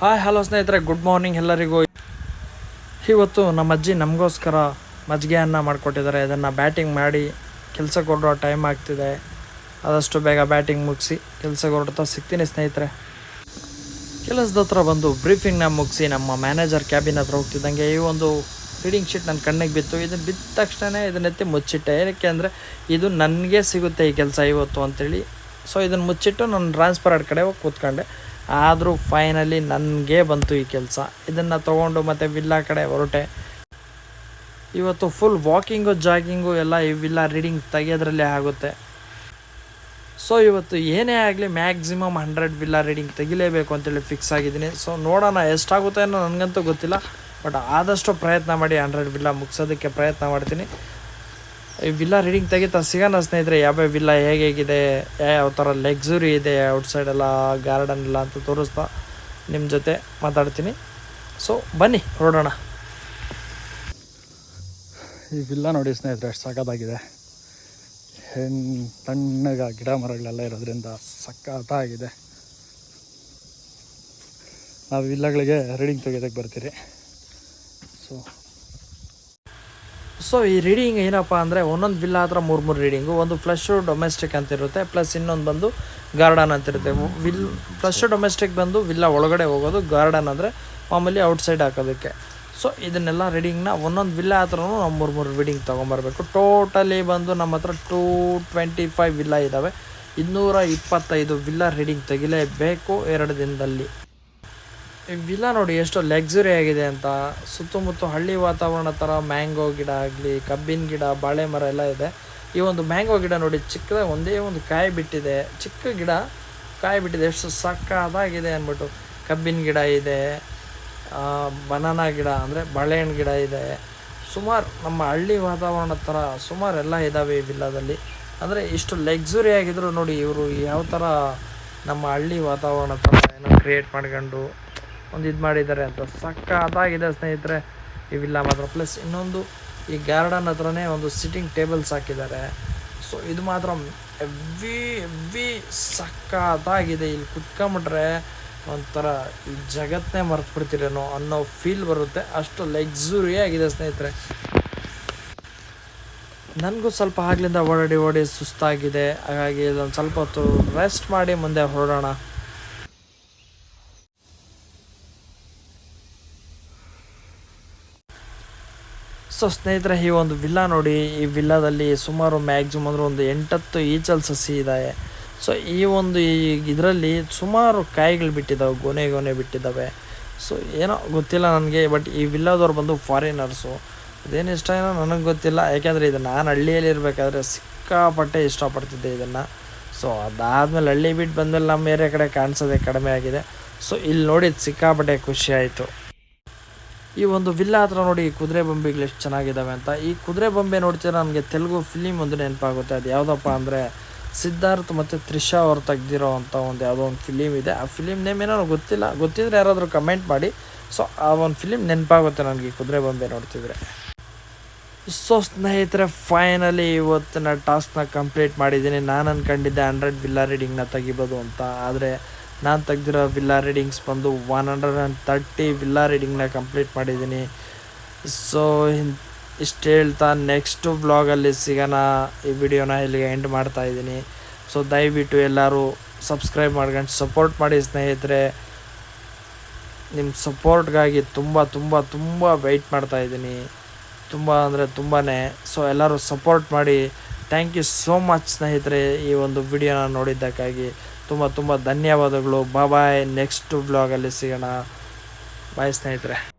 Hi hello ಸ್ನೇಹಿತರೆ. Good morning ಎಲ್ಲರಿಗೂ. ಇವತ್ತು ನಮ್ಮ ಅಜ್ಜಿ ನಮಗೋಸ್ಕರ ಮಜ್ಜಿಗೆಯನ್ನು ಮಾಡಿಕೊಟ್ಟಿದ್ದಾರೆ. ಇದನ್ನು ಬ್ಯಾಟಿಂಗ್ ಮಾಡಿ ಕೆಲಸಕ್ಕೆ ಹೊರಡೋ ಟೈಮ್ ಆಗ್ತಿದೆ. ಆದಷ್ಟು ಬೇಗ ಬ್ಯಾಟಿಂಗ್ ಮುಗಿಸಿ ಕೆಲಸಕ್ಕೆ ಹೊರಡ್ತಾ ಸಿಗ್ತೀನಿ ಸ್ನೇಹಿತರೆ. ಕೆಲಸದ ಹತ್ರ ಬಂದು ಬ್ರೀಫಿಂಗ್ನ ಮುಗಿಸಿ ನಮ್ಮ ಮ್ಯಾನೇಜರ್ ಕ್ಯಾಬಿನ್ ಹತ್ರ ಹೋಗ್ತಿದ್ದಂಗೆ ಈ ಒಂದು ರೀಡಿಂಗ್ ಶೀಟ್ ನನ್ನ ಕಣ್ಣಿಗೆ ಬಿತ್ತು. ಇದನ್ನು ಬಿದ್ದ ತಕ್ಷಣ ಇದನ್ನೆತ್ತಿ ಮುಚ್ಚಿಟ್ಟೆ. ಏನಕ್ಕೆ ಅಂದರೆ ಇದು ನನಗೆ ಸಿಗುತ್ತೆ ಈ ಕೆಲಸ ಇವತ್ತು ಅಂತೇಳಿ. ಸೊ ಇದನ್ನು ಮುಚ್ಚಿಟ್ಟು ನಾನು ಟ್ರಾನ್ಸ್ಫರ್ ಕಡೆ ಹೋಗಿ ಕೂತ್ಕೊಂಡೆ. ಆದರೂ ಫೈನಲಿ ನನಗೆ ಬಂತು ಈ ಕೆಲಸ. ಇದನ್ನು ತೊಗೊಂಡು ಮತ್ತು ವಿಲ್ಲಾ ಕಡೆ ಹೊರಟೆ. ಇವತ್ತು ಫುಲ್ ವಾಕಿಂಗು ಜಾಗಿಂಗು ಎಲ್ಲ ಈ ವಿಲ್ಲಾ ರೀಡಿಂಗ್ ತೆಗೆಯೋದ್ರಲ್ಲೇ ಆಗುತ್ತೆ. ಸೊ ಇವತ್ತು ಏನೇ ಆಗಲಿ ಮ್ಯಾಕ್ಸಿಮಮ್ ಹಂಡ್ರೆಡ್ ವಿಲ್ಲಾ ರೀಡಿಂಗ್ ತೆಗಿಲೇಬೇಕು ಅಂತೇಳಿ ಫಿಕ್ಸ್ ಆಗಿದ್ದೀನಿ. ಸೊ ನೋಡೋಣ ಎಷ್ಟಾಗುತ್ತೆ ಅನ್ನೋ ನನಗಂತೂ ಗೊತ್ತಿಲ್ಲ. ಬಟ್ ಆದಷ್ಟು ಪ್ರಯತ್ನ ಮಾಡಿ ಹಂಡ್ರೆಡ್ ವಿಲ್ಲಾ ಮುಗಿಸೋದಕ್ಕೆ ಪ್ರಯತ್ನ ಮಾಡ್ತೀನಿ. ವಿಲ್ಲಾ ರೀಡಿಂಗ್ ತೆಗಿತಾ ಸಿಗೋಣ ಸ್ನೇಹಿತರೆ ಯಾವ್ಯಾವ ವಿಲ್ಲಾ ಹೇಗೆ ಹೇಗಿದೆ, ಯಾವ ಥರ ಲೆಗ್ಸುರಿ ಇದೆ ಔಟ್ಸೈಡ್ ಎಲ್ಲ ಗಾರ್ಡನ್ ಎಲ್ಲ ಅಂತ ತೋರಿಸ್ತಾ ನಿಮ್ಮ ಜೊತೆ ಮಾತಾಡ್ತೀನಿ. ಸೊ ಬನ್ನಿ ಹೊರಡೋಣ ಈ ವಿಲ್ಲ ನೋಡಿ ಸ್ನೇಹಿತರೆ ಎಷ್ಟು ಸಖತ್ತಾಗಿದೆ. ಹೆಣ್ಣು ತಣ್ಣಗ ಗಿಡ ಮರಗಳೆಲ್ಲ ಇರೋದ್ರಿಂದ ಸಖತ್ತಾಗಿದೆ. ನಾವು ವಿಲ್ಲಗಳಿಗೆ ರೀಡಿಂಗ್ ತೆಗೆಯೋದಕ್ಕೆ ಬರ್ತೀರಿ. ಸೊ ಸೊ ಈ ರೀಡಿಂಗ್ ಏನಪ್ಪ ಅಂದರೆ ಒಂದೊಂದು ವಿಲ್ಲಾ ಹತ್ರ ಮೂರು ಮೂರು ರೀಡಿಂಗು ಒಂದು ಫ್ಲಶು ಡೊಮೆಸ್ಟಿಕ್ ಅಂತ ಇರುತ್ತೆ ಪ್ಲಸ್ ಇನ್ನೊಂದು ಬಂದು ಗಾರ್ಡನ್ ಅಂತ ಇರುತ್ತೆ. ವಿಲ್ ಫ್ಲಶು ಡೊಮೆಸ್ಟಿಕ್ ಬಂದು ವಿಲ್ಲಾ ಒಳಗಡೆ ಹೋಗೋದು ಗಾರ್ಡನ್ ಅಂದರೆ ಮಾಮೂಲಿ ಔಟ್ಸೈಡ್ ಹಾಕೋದಕ್ಕೆ. ಸೊ ಇದನ್ನೆಲ್ಲ ರೀಡಿಂಗ್ನ ಒಂದೊಂದು ವಿಲ್ಲಾ ಹತ್ರನೂ ನಾವು ಮೂರು ಮೂರು ರೀಡಿಂಗ್ ತೊಗೊಂಬರ್ಬೇಕು. ಟೋಟಲಿ ಬಂದು ನಮ್ಮ ಹತ್ರ ಟೂ ಟ್ವೆಂಟಿ ಫೈವ್ ವಿಲ್ಲಾ ಇದ್ದಾವೆ ಇನ್ನೂರ ಇಪ್ಪತ್ತೈದು ವಿಲ್ಲಾ ರೀಡಿಂಗ್ ತೆಗಿಲೇಬೇಕು ಎರಡು ದಿನದಲ್ಲಿ. ವಿಲ್ಲಾ ನೋಡಿ ಎಷ್ಟು ಲಕ್ಸುರಿ ಆಗಿದೆ ಅಂತ. ಸುತ್ತಮುತ್ತ ಹಳ್ಳಿ ವಾತಾವರಣ ಥರ ಮ್ಯಾಂಗೋ ಗಿಡ ಆಗಲಿ, ಕಬ್ಬಿನ ಗಿಡ, ಬಾಳೆ ಮರ ಎಲ್ಲ ಇದೆ. ಈ ಒಂದು ಮ್ಯಾಂಗೋ ಗಿಡ ನೋಡಿ ಚಿಕ್ಕದಾಗಿ ಒಂದೇ ಒಂದು ಕಾಯಿ ಬಿಟ್ಟಿದೆ. ಚಿಕ್ಕ ಗಿಡ ಕಾಯಿ ಬಿಟ್ಟಿದೆ. ಎಷ್ಟು ಸಕ್ಕದಾಗಿದೆ ಅಂದ್ಬಿಟ್ಟು. ಕಬ್ಬಿನ ಗಿಡ ಇದೆ ಬನಾನಾ ಗಿಡ ಅಂದರೆ ಬಾಳೆಹಣ್ಣು ಗಿಡ ಇದೆ. ಸುಮಾರು ನಮ್ಮ ಹಳ್ಳಿ ವಾತಾವರಣ ಥರ ಸುಮಾರು ಎಲ್ಲ ಇದ್ದಾವೆ ಈ ವಿಲ್ಲಾದಲ್ಲಿ ಅಂದರೆ ಇಷ್ಟು ಲಕ್ಸುರಿ ಆಗಿದ್ರು ನೋಡಿ ಇವರು ಯಾವ ಥರ ನಮ್ಮ ಹಳ್ಳಿ ವಾತಾವರಣ ಥರ ಏನೋ ಕ್ರಿಯೇಟ್ ಮಾಡ್ಕೊಂಡು ಒಂದು ಇದು ಮಾಡಿದ್ದಾರೆ ಅಂತ. ಸಕ್ಕತ್ತಾಗಿದೆ ಸ್ನೇಹಿತರೆ. ಈ ವಿಲ್ಲಾ ಮಾತ್ರ. ಪ್ಲಸ್ ಇನ್ನೊಂದು, ಈ ಗಾರ್ಡನ್ ಹತ್ರನೇ ಒಂದು ಸಿಟ್ಟಿಂಗ್ ಟೇಬಲ್ಸ್ ಹಾಕಿದ್ದಾರೆ. ಸೊ ಇದು ಮಾತ್ರ ಎವ್ವಿ ಎವ್ವಿ ಸಕ್ಕತ್ತಾಗಿದೆ ಇಲ್ಲಿ ಕುತ್ಕೊಂಬಿಟ್ರೆ ಒಂಥರ ಈ ಜಗತ್ತನ್ನೇ ಮರ್ತುಬಿಡ್ತಿರೇನೋ ಅನ್ನೋ ಫೀಲ್ ಬರುತ್ತೆ. ಅಷ್ಟು ಲಕ್ಸುರಿ ಆಗಿದೆ ಸ್ನೇಹಿತರೆ. ನನಗೂ ಸ್ವಲ್ಪ ಆಗ್ಲಿಂದ ಓಡಾಡಿ ಓಡಿ ಸುಸ್ತಾಗಿದೆ. ಹಾಗಾಗಿ ಇದೊಂದು ಸ್ವಲ್ಪ ಹೊತ್ತು ರೆಸ್ಟ್ ಮಾಡಿ ಮುಂದೆ ಹೊರಡೋಣ. ಸೊ ಸ್ನೇಹಿತರೆ, ಈ ಒಂದು ವಿಲ್ಲಾ ನೋಡಿ, ಈ ವಿಲ್ಲಾದಲ್ಲಿ ಸುಮಾರು ಮ್ಯಾಕ್ಸಿಮಮ್ ಅಂದರೆ ಒಂದು ಎಂಟತ್ತು ಈಚಲ್ ಸಸಿ ಇದ್ದಾವೆ ಸೊ ಈ ಒಂದು ಈ ಇದರಲ್ಲಿ ಸುಮಾರು ಕಾಯಿಗಳು ಬಿಟ್ಟಿದ್ದಾವೆ ಗೊನೆ ಗೊನೆ ಬಿಟ್ಟಿದ್ದಾವೆ ಸೊ ಏನೋ ಗೊತ್ತಿಲ್ಲ ನನಗೆ ಬಟ್ ಈ ವಿಲ್ಲಾದವ್ರು ಬಂದು ಫಾರಿನರ್ಸು ಅದೇನು ಇಷ್ಟ ಏನೋ ನನಗೆ ಗೊತ್ತಿಲ್ಲ, ಯಾಕೆಂದರೆ ಇದು ನಾನು ಹಳ್ಳಿಯಲ್ಲಿ ಇರಬೇಕಾದ್ರೆ ಸಿಕ್ಕಾಪಟ್ಟೆ ಇಷ್ಟಪಡ್ತಿದ್ದೆ ಇದನ್ನು. ಸೊ ಅದಾದಮೇಲೆ ಹಳ್ಳಿ ಬಿಟ್ಟು ಬಂದಮೇಲೆ ನಮ್ಮ ಏರಿಯಾ ಕಡೆ ಕಾಣಿಸೋದೇ ಕಡಿಮೆ ಆಗಿದೆ. ಸೊ ಇಲ್ಲಿ ನೋಡಿದ್ದು ಸಿಕ್ಕಾಪಟ್ಟೆ ಖುಷಿ ಆಯಿತು. ಈ ಒಂದು ವಿಲ್ಲಾ ಹತ್ರ ನೋಡಿ ಈ ಕುದುರೆ ಬೊಂಬೆಗಳು ಎಷ್ಟು ಚೆನ್ನಾಗಿದ್ದಾವೆ ಅಂತ. ಈ ಕುದುರೆ ಬೊಂಬೆ ನೋಡ್ತೀರ ನನಗೆ ತೆಲುಗು ಫಿಲಿಮ್ ಒಂದು ನೆನಪಾಗುತ್ತೆ. ಅದು ಯಾವುದಪ್ಪ ಅಂದರೆ ಸಿದ್ಧಾರ್ಥ್ ಮತ್ತು ತ್ರಿಷಾ ಅವ್ರು ತೆಗ್ದಿರೋ ಅಂಥ ಒಂದು ಯಾವುದೋ ಒಂದು ಫಿಲಿಮ್ ಇದೆ. ಆ ಫಿಲಿಮ್ ನೇಮ್ ಏನೋ ಗೊತ್ತಿಲ್ಲ. ಗೊತ್ತಿದ್ರೆ ಯಾರಾದರೂ ಕಮೆಂಟ್ ಮಾಡಿ. ಸೊ ಆ ಒಂದು ಫಿಲಿಮ್ ನೆನಪಾಗುತ್ತೆ ನನಗೆ ಕುದುರೆ ಬೊಂಬೆ ನೋಡ್ತಿದ್ರೆ. ಸೊ ಸ್ನೇಹಿತರೆ ಫೈನಲಿ ಇವತ್ತಿನ ಟಾಸ್ಕ್ನ ಕಂಪ್ಲೀಟ್ ಮಾಡಿದ್ದೀನಿ. ನಾನು ಅಂದ್ಕೊಂಡಿದ್ದೆ ಹಂಡ್ರೆಡ್ ವಿಲ್ಲಾ ರೀಡಿಂಗ್ನ ತೆಗಿಬೋದು ಅಂತ. ಆದರೆ ನಾನು ತೆಗ್ದಿರೋ ವಿಲ್ಲಾ ರೀಡಿಂಗ್ಸ್ ಬಂದು one hundred and thirty villa ರೀಡಿಂಗ್ನ complete ಮಾಡಿದ್ದೀನಿ. ಸೊ ಇಷ್ಟು ಹೇಳ್ತಾ ನೆಕ್ಸ್ಟು ಬ್ಲಾಗಲ್ಲಿ ಸಿಗೋಣ. ಈ ವಿಡಿಯೋನ ಇಲ್ಲಿಗೆ ಎಂಡ್ ಮಾಡ್ತಾ ಇದ್ದೀನಿ. ಸೊ ದಯವಿಟ್ಟು ಎಲ್ಲರೂ ಸಬ್ಸ್ಕ್ರೈಬ್ ಮಾಡ್ಕೊಂಡು ಸಪೋರ್ಟ್ ಮಾಡಿ ಸ್ನೇಹಿತರೆ. ನಿಮ್ಮ ಸಪೋರ್ಟ್ಗಾಗಿ ತುಂಬ ತುಂಬ ತುಂಬ ವೆಯ್ಟ್ ಮಾಡ್ತಾ ಇದ್ದೀನಿ. ತುಂಬ ಅಂದರೆ ತುಂಬಾ ಸೊ ಎಲ್ಲರೂ ಸಪೋರ್ಟ್ ಮಾಡಿ. ಥ್ಯಾಂಕ್ ಯು ಸೋ ಮಚ್ ಸ್ನೇಹಿತರೆ ಈ ಒಂದು ವಿಡಿಯೋನ ನೋಡಿದ್ದಕ್ಕಾಗಿ. ತುಂಬ ತುಂಬ ಧನ್ಯವಾದಗಳು. ಬಾಯ್ ನೆಕ್ಸ್ಟ್ ಬ್ಲಾಗಲ್ಲಿ ಸಿಗೋಣ. ಬಾಯ್ ಸ್ನೇಹಿತರೆ.